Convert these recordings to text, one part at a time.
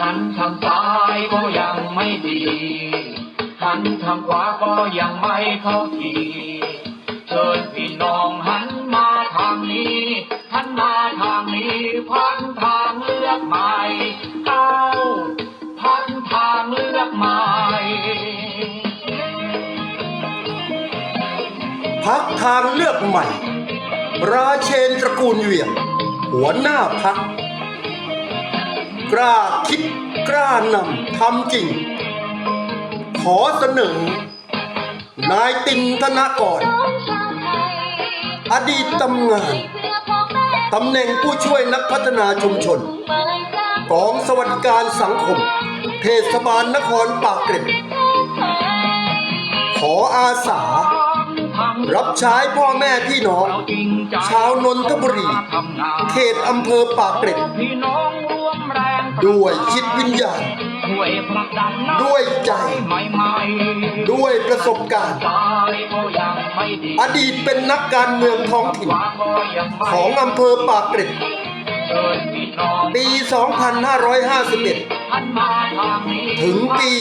หันทางซ้ายก็ยังไม่ดีหันทางขวาก็ยังไม่เข้าทีเชิญพี่น้องหันมาทางนี้หันมาทางนี้พันทางเลือกใหม่เอาพันทางเลือกใหม่พักทางเลือกใหม่ ราเชนตระกูลเหวี่ยงหัวหน้าพัก กล้าคิดกล้านำทำจริง ขอเสนอ นายตินธนากร อดีตตำงานตำแหน่งผู้ช่วยนักพัฒนาชุมชนกองสวัสดิการสังคม เทศบาลนครปากเกร็ดขออาสา รับใช้พ่อแม่พี่น้อง ชาวนนทบุรี เขตอำเภอปากเกร็ด ด้วยจิตวิญญาณช่วยผลักดันน้ำด้วยใจใหม่ๆด้วยประสบการณ์ซ้ายก็ยังไม่ดีอดีตเป็นนักการเมืองท้องถิ่นขวาก็ยังไม่ของอำเภอปากเกร็ดเชิญพี่น้องปี 2551หันมาทางนี้ถึงปี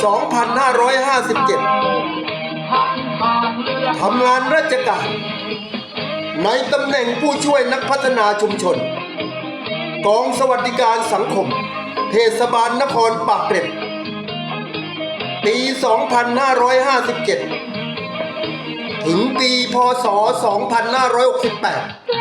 2557หันทางเลือกทำงานราชการ ในตำแหน่งผู้ช่วยนักพัฒนาชุมชน กองสวัสดิการสังคม เทศบาลนครปากเกร็ดปี 2557 ถึงปีพศ 2568